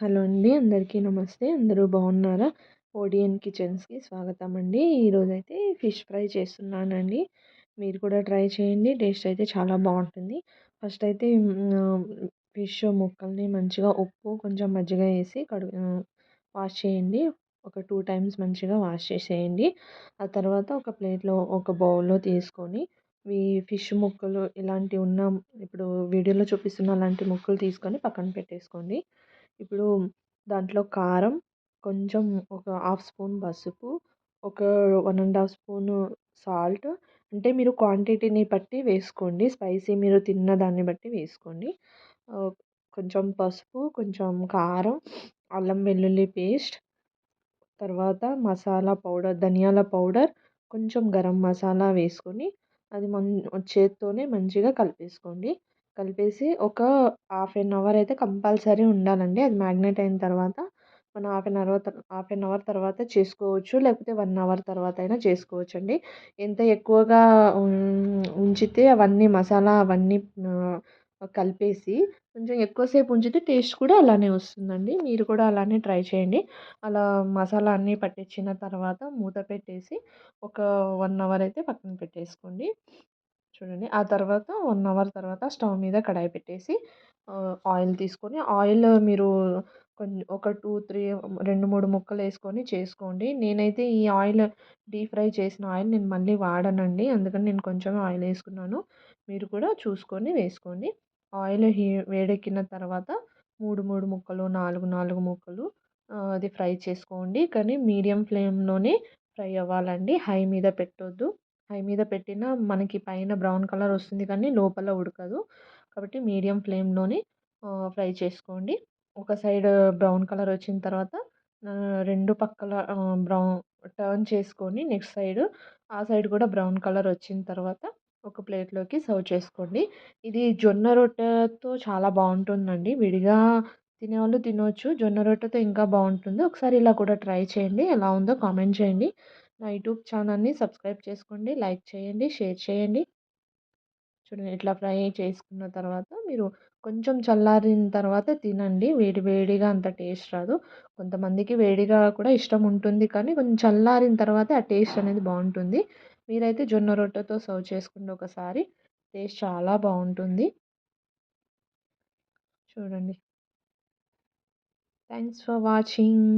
Hello అండి. అందరికీ నమస్తే. అందరూ బాగున్నారా? ఓడియన్ కిచెన్స్కి స్వాగతం అండి ఈరోజైతే ఫిష్ ఫ్రై చేస్తున్నానండి. మీరు కూడా ట్రై చేయండి. టేస్ట్ అయితే చాలా బాగుంటుంది. ఫస్ట్ అయితే ఫిష్ ముక్కల్ని మంచిగా ఉప్పు కొంచెం మజ్జిగ వేసి కడు వాష్ చేయండి. ఒక టూ టైమ్స్ మంచిగా వాష్ చేసేయండి. ఆ తర్వాత ఒక ప్లేట్లో ఒక బౌల్లో తీసుకొని ఈ ఫిష్ ముక్కలు ఇలాంటి ఉన్న ఇప్పుడు వీడియోలో చూపిస్తున్న అలాంటి ముక్కలు తీసుకొని పక్కన పెట్టేసుకోండి. ఇప్పుడు దాంట్లో కారం కొంచెం ఒక హాఫ్ స్పూన్ పసుపు ఒక one and half spoon salt. అంటే మీరు క్వాంటిటీని బట్టి వేసుకోండి. స్పైసీ మీరు తిన్న దాన్ని బట్టి వేసుకోండి. కొంచెం పసుపు కొంచెం కారం అల్లం వెల్లుల్లి పేస్ట్ తర్వాత మసాలా పౌడర్ ధనియాల పౌడర్ కొంచెం గరం మసాలా వేసుకొని అది మన్ చేత్తోనే మంచిగా కలిపేసుకోండి. కలిపేసి ఒక హాఫ్ ఎన్ అవర్ అయితే కంపల్సరీ ఉండాలండి. అది మ్యాగ్నేట్ అయిన తర్వాత మనం half an hour half an hour తర్వాత చేసుకోవచ్చు. లేకపోతే వన్ అవర్ తర్వాత అయినా చేసుకోవచ్చు అండి ఎంత ఎక్కువగా ఉంచితే అవన్నీ మసాలా అవన్నీ కలిపేసి కొంచెం ఎక్కువసేపు ఉంచితే టేస్ట్ కూడా అలానే వస్తుందండి. మీరు కూడా అలానే ట్రై చేయండి. అలా మసాలా అన్నీ పట్టించిన తర్వాత మూత పెట్టేసి ఒక వన్ అవర్ అయితే పక్కన పెట్టేసుకోండి. చూడండి. ఆ తర్వాత వన్ అవర్ తర్వాత స్టవ్ మీద కడాయి పెట్టేసి ఆయిల్ తీసుకొని ఆయిల్ మీరు కొంచెం ఒక టూ త్రీ రెండు మూడు ముక్కలు వేసుకొని చేసుకోండి. నేనైతే ఈ ఆయిల్ డీప్ ఫ్రై చేసిన ఆయిల్ నేను మళ్ళీ వాడనండి. అందుకని నేను కొంచెం ఆయిల్ వేసుకున్నాను. మీరు కూడా చూసుకొని వేసుకోండి. ఆయిల్ హీ వేడెక్కిన తర్వాత మూడు మూడు ముక్కలు నాలుగు నాలుగు ముక్కలు అది ఫ్రై చేసుకోండి. కానీ మీడియం ఫ్లేమ్లోనే ఫ్రై అవ్వాలండి. హై మీద పెట్టొద్దు. హై మీద పెట్టిన మనకి పైన బ్రౌన్ కలర్ వస్తుంది కానీ లోపల ఉడకదు. కాబట్టి మీడియం ఫ్లేమ్లోనే ఫ్రై చేసుకోండి. ఒక సైడ్ బ్రౌన్ కలర్ వచ్చిన తర్వాత రెండు పక్కల బ్రౌన్ టర్న్ చేసుకొని నెక్స్ట్ సైడ్ ఆ సైడ్ కూడా బ్రౌన్ కలర్ వచ్చిన తర్వాత ఒక ప్లేట్లోకి సర్వ్ చేసుకోండి. ఇది జొన్న రొట్టెతో చాలా బాగుంటుందండి. విడిగా తినేవాళ్ళు తినవచ్చు జొన్న రొట్టెతో ఇంకా బాగుంటుంది. ఒకసారి ఇలా కూడా ట్రై చేయండి. ఎలా ఉందో కామెంట్ చేయండి. నా యూట్యూబ్ ఛానల్ని సబ్స్క్రైబ్ చేసుకోండి లైక్ చేయండి షేర్ చేయండి. చూడండి ఇట్లా ఫ్రై చేసుకున్న తర్వాత మీరు కొంచెం చల్లారిన తర్వాత తినండి. వేడి వేడిగా అంత టేస్ట్ రాదు. కొంతమందికి వేడిగా కూడా ఇష్టం ఉంటుంది కానీ కొంచెం చల్లారిన తర్వాత ఆ టేస్ట్ అనేది బాగుంటుంది. మీరైతే జొన్న రొట్టెతో సర్వ్ చేసుకుంటే ఒకసారి టేస్ట్ చాలా బాగుంటుంది. చూడండి. Thanks for watching.